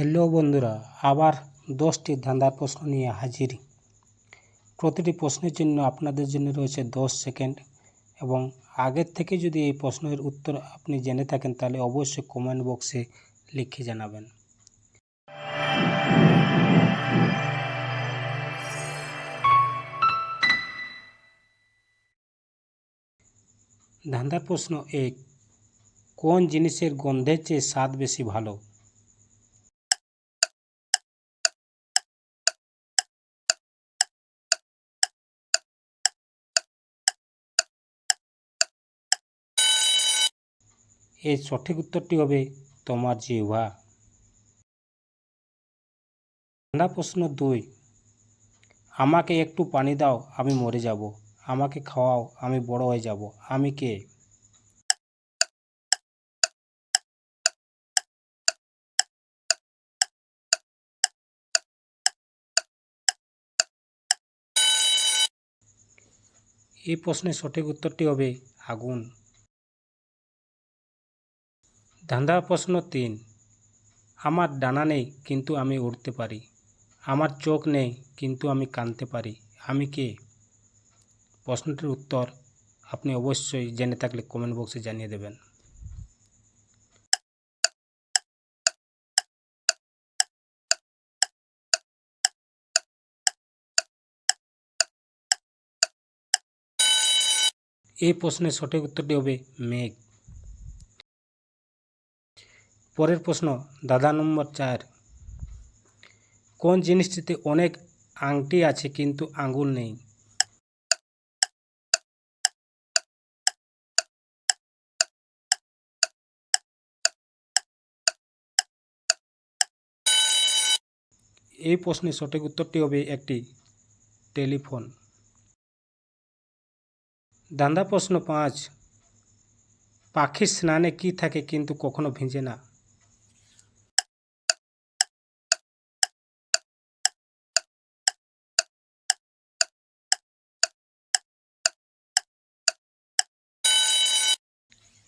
Hello বন্ধুরা, আবার দশটি ধাঁধার প্রশ্ন নিয়ে হাজির। প্রতিটি প্রশ্নের জন্য আপনাদের জন্য রয়েছে দশ সেকেন্ড এবং আগের থেকে যদি এই প্রশ্নের উত্তর আপনি জেনে থাকেন, তাহলে অবশ্যই কমেন্ট বক্সে লিখে জানাবেন। ধান্দার প্রশ্ন এক, কোন জিনিসের গন্ধের চেয়ে স্বাদ বেশি ভালো? এর সঠিক উত্তরটি হবে তোমার জিহ্বা। ঠান্ডা প্রশ্ন দুই, আমাকে একটু পানি দাও, আমি মরে যাব। আমাকে খাওয়াও, আমি বড় হয়ে যাব। আমি কে? এই প্রশ্নের সঠিক উত্তরটি হবে আগুন। ধাঁধা প্রশ্ন তিন। আমার ডানা নেই, কিন্তু আমি উড়তে পারি। আমার চোখ নেই, কিন্তু আমি কাঁদতে পারি। আমি কে? প্রশ্নটির উত্তর আপনি অবশ্যই জেনে থাকলে কমেন্ট বক্সে জানিয়ে দেবেন। এই প্রশ্নের সঠিক উত্তরটি হবে মেঘ। পরের প্রশ্ন, দাদা নম্বর চার। কোন জিনিসটিতে অনেক আংটি আছে কিন্তু আঙুল নেই? এই প্রশ্নের সঠিক উত্তরটি হবে একটি টেলিফোন। দান্দা প্রশ্ন পাঁচ, পাখির স্নানে কি থাকে কিন্তু কখনো ভিজে না?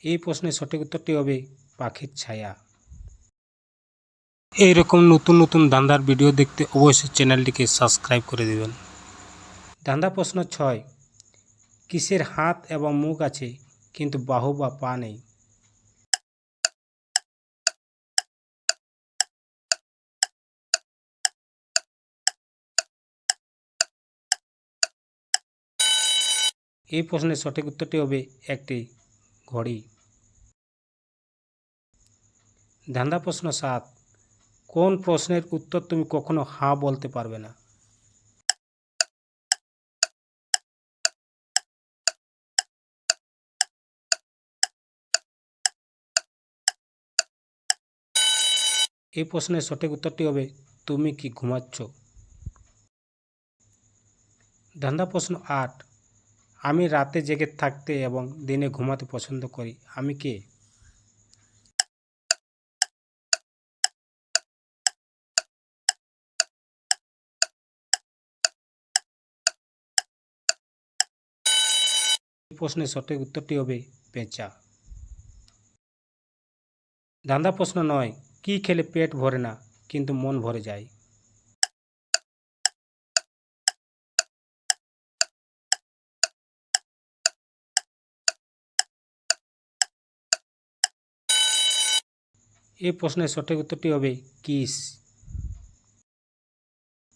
এই প্রশ্নের সঠিক উত্তরটি হবে পাখির ছায়া। এইরকম নতুন নতুন ধান্দার ভিডিও দেখতে অবশ্যই চ্যানেলটিকে সাবস্ক্রাইব করে দেবেন। ধান্দা প্রশ্ন ছয়, কিসের হাত এবং মুখ আছে কিন্তু বাহু বা পা নেই? এই প্রশ্নের সঠিক উত্তরটি হবে একটি ঘড়ি। ধান্দা প্রশ্ন সাত, কোন প্রশ্নের উত্তর তুমি কখনো হাঁ বলতে পারবে না? এই প্রশ্নের সঠিক উত্তরটি হবে, তুমি কি ঘুমাচ্ছ? ধান্দা প্রশ্ন আট আমি রাতে জেগে থাকতে এবং দিনে ঘুমাতে পছন্দ করি। আমি কে? প্রশ্নের সঠিক উত্তরটি হবে পেঁচা। ধান্দা প্রশ্ন নয়, কি খেলে পেট ভরে না, কিন্তু মন ভরে যায়? এই প্রশ্নের সঠিক উত্তরটি হবে কিস।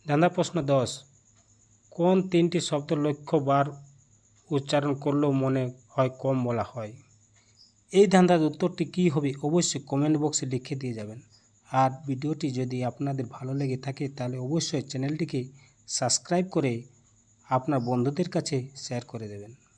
ধান্দা প্রশ্ন দশ, কোন তিনটি শব্দ লক্ষ্য বার উচ্চারণ করলেও মনে হয় কম বলা হয়? এই ধান্দার উত্তরটি কী হবে অবশ্যই কমেন্ট বক্সে লিখে দিয়ে যাবেন। আর ভিডিওটি যদি আপনাদের ভালো লেগে থাকে তাহলে অবশ্যই চ্যানেলটিকে সাবস্ক্রাইব করে আপনার বন্ধুদের কাছে শেয়ার করে দেবেন।